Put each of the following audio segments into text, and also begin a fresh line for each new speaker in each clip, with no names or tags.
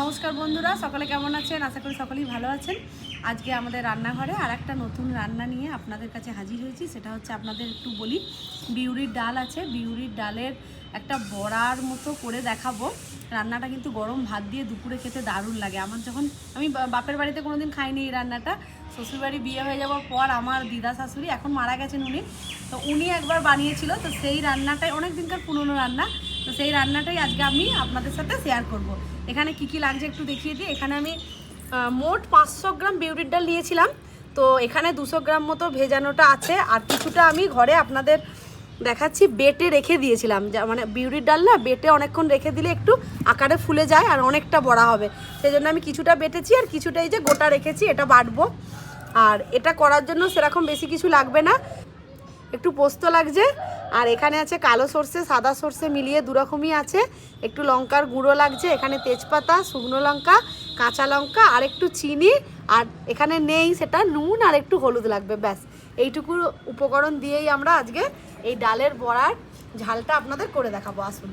নমস্কার বন্ধুরা, সকলে কেমন আছেন? আশা করি সকলেই ভালো আছেন। আজকে আমাদের রান্নাঘরে আর একটা নতুন রান্না নিয়ে আপনাদের কাছে হাজির হয়েছি, সেটা হচ্ছে আপনাদের একটু বলি। বিউরির ডাল আছে, বিউরির ডালের একটা বড়ার মতো করে দেখাবো। রান্নাটা কিন্তু গরম ভাত দিয়ে দুপুরে খেতে দারুণ লাগে। আমার যখন, আমি বাপের বাড়িতে কোনো দিন খাইনি এই রান্নাটা। শ্বশুরবাড়ি বিয়ে হয়ে যাওয়ার পর আমার দিদা শাশুড়ি, এখন মারা গেছেন উনি। তো উনি একবার বানিয়েছিল, তো সেই রান্নাটাই অনেক দিনকার পুরনো রান্না। তো সেই রান্নাটাই আজকে আমি আপনাদের সাথে শেয়ার করব। এখানে কি কি লাগছে একটু দেখিয়ে দিই। এখানে আমি মোট পাঁচশো গ্রাম বিউরির ডাল নিয়েছিলাম। তো এখানে দুশো গ্রাম মতো ভেজানোটা আছে আর কিছুটা আমি ঘরে আপনাদের দেখাচ্ছি, বেটে রেখে দিয়েছিলাম। যা মানে বিউরির ডাল না, বেটে অনেকক্ষণ রেখে দিলে একটু আকারে ফুলে যায় আর অনেকটা বড়া হবে। সেই জন্য আমি কিছুটা বেটেছি আর কিছুটা এই যে গোটা রেখেছি, এটা বাটবো। আর এটা করার জন্য সেরকম বেশি কিছু লাগবে না। একটু পোস্ত লাগছে। আর এখানে আছে কালো সর্ষে, সাদা সর্ষে মিলিয়ে দুরকমই আছে। একটু লঙ্কার গুঁড়ো লাগছে, এখানে তেজপাতা, শুকনো লঙ্কা, কাঁচা লঙ্কা, আর একটু চিনি, আর এখানে নেই সেটা নুন আর একটু হলুদ লাগবে, ব্যাস। এইটুকু উপকরণ দিয়েই আমরা আজকে এই ডালের বড়ার ঝালটা আপনাদের করে দেখাবো, আসুন।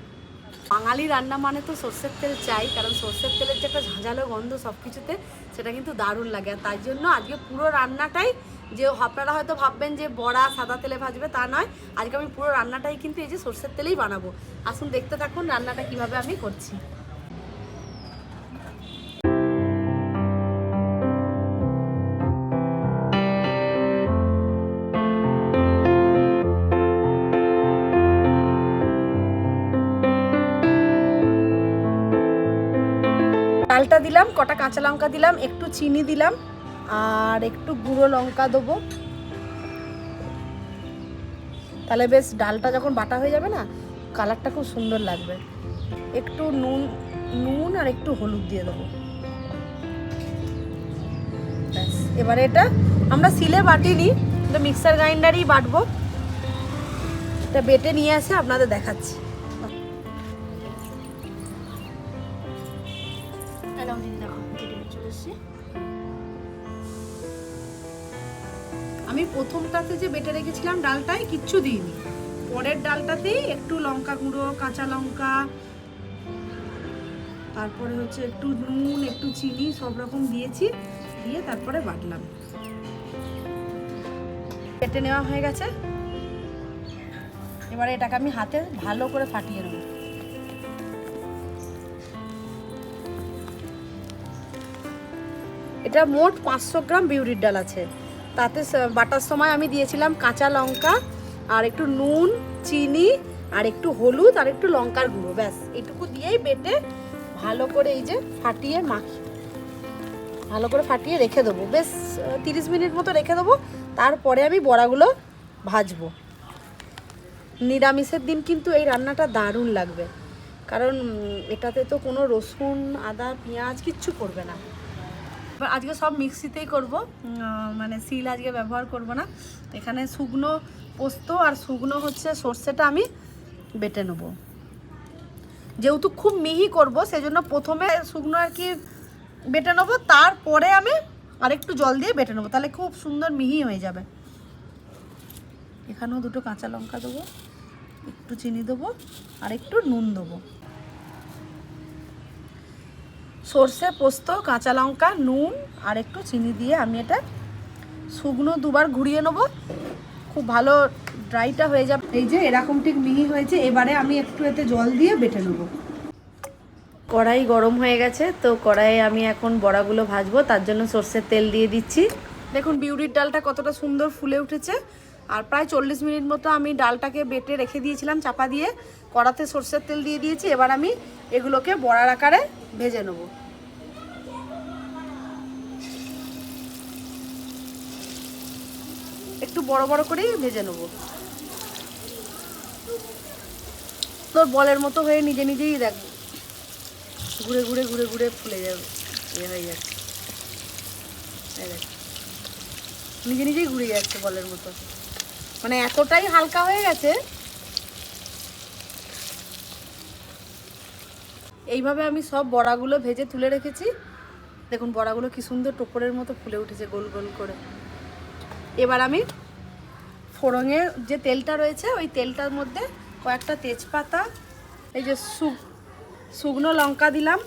বাঙালি রান্না মানে তো সর্ষের তেল চাই, কারণ সর্ষের তেলের যে একটা ঝাঁঝালো গন্ধ সব কিছুতে সেটা কিন্তু দারুণ লাগে। আর তাই জন্য আজকে পুরো রান্নাটাই যে আপনারা হয়তো ভাববেন যে বড়া সাদা তেলে ভাজবে তা নয়, আজকে আমি পুরো রান্নাটাই কিন্তু এই যে সর্ষের তেলেই বানাবো। আসুন দেখতে থাকুন রান্নাটা কীভাবে আমি করছি। দিলাম, কটা কাঁচা লঙ্কা দিলাম, একটু চিনি দিলাম, আর একটু গুঁড়ো লঙ্কা দেবো। তাহলে বেশ ডালটা যখন বাটা হয়ে যাবে না, কালারটা খুব সুন্দর লাগবে। একটু নুন নুন আর একটু হলুদ দিয়ে দেবো। ব্যাস, এবারে এটা আমরা সিলে বাটিনি, এটা মিক্সার গ্রাইন্ডারই বাটবো। এটা বেটে নিয়ে আসে আপনাদের দেখাচ্ছি। আমি প্রথমটাতে যে বেটে রেখেছিলাম ডালটায় কিচ্ছু দিইনি। পরের ডালটাতেই একটু লঙ্কা গুঁড়ো, কাঁচা লঙ্কা, তারপরে হচ্ছে একটু নুন, একটু চিনি, সব রকম দিয়েছি, দিয়ে তারপরে বাটলাম। কেটে নেওয়া হয়ে গেছে। এবারে এটাকে আমি হাতে ভালো করে ফাটিয়ে নেব। এটা মোট পাঁচশো গ্রাম বিউরির ডাল আছে। তাতে বাটার সময় আমি দিয়েছিলাম কাঁচা লঙ্কা, আর একটু নুন, চিনি, আর একটু হলুদ, আর একটু লঙ্কার গুঁড়ো। ব্যাস এটুকু দিয়েই বেটে ভালো করে এই যে ফাটিয়ে মাখি ভালো করে ফাটিয়ে রেখে দেবো। বেশ তিরিশ মিনিট মতো রেখে দেবো। তারপরে আমি বড়াগুলো ভাজবো। নিরামিষের দিন কিন্তু এই রান্নাটা দারুণ লাগবে। কারণ এটাতে তো কোনো রসুন, আদা, পেঁয়াজ কিচ্ছু করবে না। এবার আজকে সব মিক্সিতেই করব। মানে সিল আজকে ব্যবহার করব না। এখানে শুকনো পোস্ত আর শুকনো হচ্ছে সর্ষেটা আমি বেটে নেব। যেহেতু খুব মিহি করব, সেজন্য প্রথমে শুকনো আর কি বেটে নেব, তারপরে আমি আরেকটু জল দিয়ে বেটে নেব, তাহলে খুব সুন্দর মিহি হয়ে যাবে। এখানেও দুটো কাঁচা লঙ্কা দেবো, একটু চিনি দেবো আর একটু নুন দেবো। সর্ষে পোস্ত, কাঁচা লঙ্কা, নুন আর একটু চিনি দিয়ে আমি এটা শুকনো দুবার ঘুরিয়ে নেব। খুব ভালো ড্রাইটা হয়ে যাবে। এই যে এরকম ঠিক মিহি হয়েছে, এবারে আমি একটু এতে জল দিয়ে বেটে নেব। কড়াই গরম হয়ে গেছে, তো কড়াইয়ে আমি এখন বড়াগুলো ভাজবো, তার জন্য সর্ষের তেল দিয়ে দিচ্ছি। দেখুন, বিউরির ডালটা কতটা সুন্দর ফুলে উঠেছে। আর প্রায় চল্লিশ মিনিট মতো আমি ডালটাকে বেটে রেখে দিয়েছিলাম চাপা দিয়ে। কড়াতে সর্ষের তেল দিয়ে দিয়েছি, এবার আমি এগুলোকে বড়ার আকারে ভেজে নেব। একটু বড় বড় করেই ভেজে নেব। তোর বলের মতো হয়ে নিজে নিজেই দেখ, ঘুরে ঘুরে ঘুরে ঘুরে ফুলে যাবে ইয়ে হয়ে যাচ্ছে। নিজে নিজেই ঘুরে যাচ্ছে বলের মতো। মানে এতটাই হালকা হয়ে গেছে। এইভাবে আমি সব বড়াগুলো ভেজে তুলে রেখেছি। দেখুন বড়াগুলো কি সুন্দর টোপরের মতো ফুলে উঠেছে গোল গোল করে। এবার আমি ফোড়নের যে তেলটা রয়েছে, ওই তেলটার মধ্যে কয়েকটা তেজপাতা, এই যে শুকনো লঙ্কা দিলাম।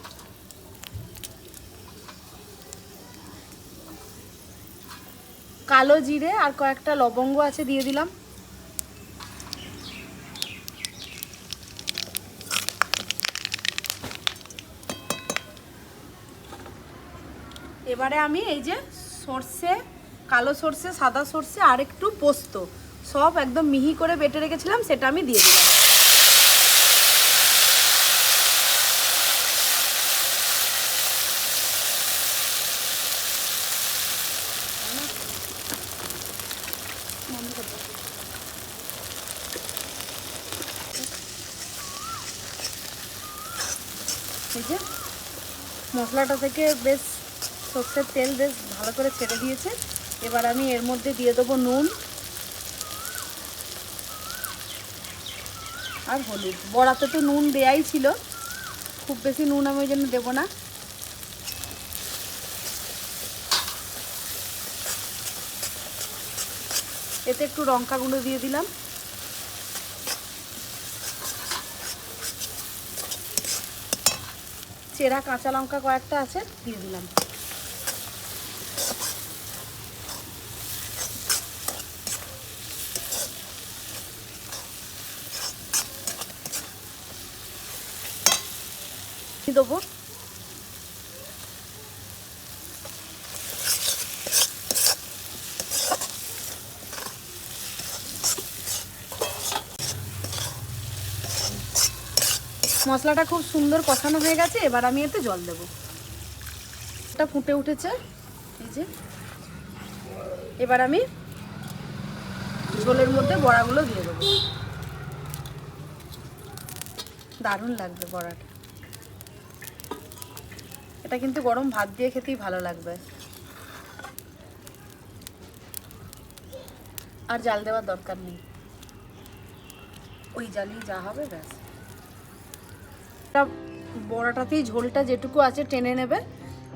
কালো জিরে আর কয়েকটা লবঙ্গ আছে দিয়ে দিলাম। এবারে আমি এই যে সর্ষে কালো সর্ষে, সাদা সর্ষে, আর একটু পোস্ত। সব একদম মিহি করে বেটে রেখেছিলাম, সেটা আমি দিয়ে দিলাম। মশলাটা থেকে বেশ সর্ষের তেল বেশ ভালো করে ছেড়ে দিয়েছে। এবার আমি এর মধ্যে দিয়ে দেবো নুন আর হলুদ। বড়াতে তো নুন দেয়াই ছিল। খুব বেশি নুন আমি ওই জন্য দেবো না। এতে একটু লঙ্কা গুঁড়ো দিয়ে দিলাম। চেরা কাঁচা লঙ্কা কয়েকটা আছে, দিয়ে দিলাম। দেবো। মশলাটা খুব সুন্দর কষানো হয়ে গেছে, এবার আমি এতে জল দেব। এটা ফুটে উঠেছে, এই যে। এবার আমি ঝোলের মধ্যে বড়াগুলো দিয়ে দেবো। দারুণ লাগবে বড়াটা। এটা কিন্তু গরম ভাত দিয়ে খেতেই ভালো লাগবে। আর জাল দেওয়ার দরকার নেই। ওই জালই যা হবে, ব্যাস। বড়াটাতেই ঝোলটা যেটুকু আছে টেনে নেবে।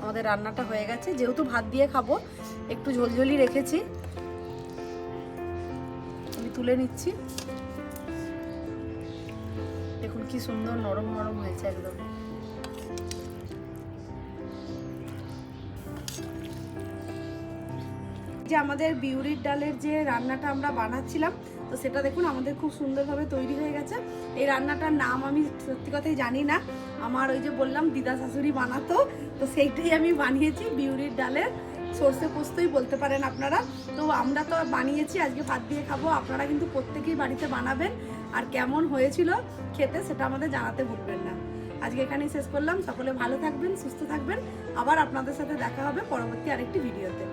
আমাদের রান্নাটা হয়ে গেছে। যেহেতু ভাত দিয়ে খাব, একটু ঝোলঝোলি রেখেছি। আমি তুলে নিচ্ছি। দেখুন কি সুন্দর নরম নরম হয়েছে একদম। যে আমাদের বিউরির ডালের যে রান্নাটা আমরা বানাচ্ছিলাম, তো সেটা দেখুন আমাদের খুব সুন্দরভাবে তৈরি হয়ে গেছে। এই রান্নাটার নাম আমি সত্যি কথাই জানি না। আমার ওই যে বললাম, দিদা শাশুড়ি বানাতো, তো সেইটাই আমি বানিয়েছি বিউরির ডালের সর্ষে পোস্তই বলতে পারেন আপনারা। তো আমরা তো বানিয়েছি, আজকে ভাত দিয়ে খাব। আপনারা কিন্তু প্রত্যেকেই বাড়িতে বানাবেন। আর কেমন হয়েছিল খেতে সেটা আমাদের জানাতে ভুলবেন না। আজকে এখানেই শেষ করলাম। সকলে ভালো থাকবেন, সুস্থ থাকবেন। আবার আপনাদের সাথে দেখা হবে পরবর্তী আরেকটি ভিডিওতে।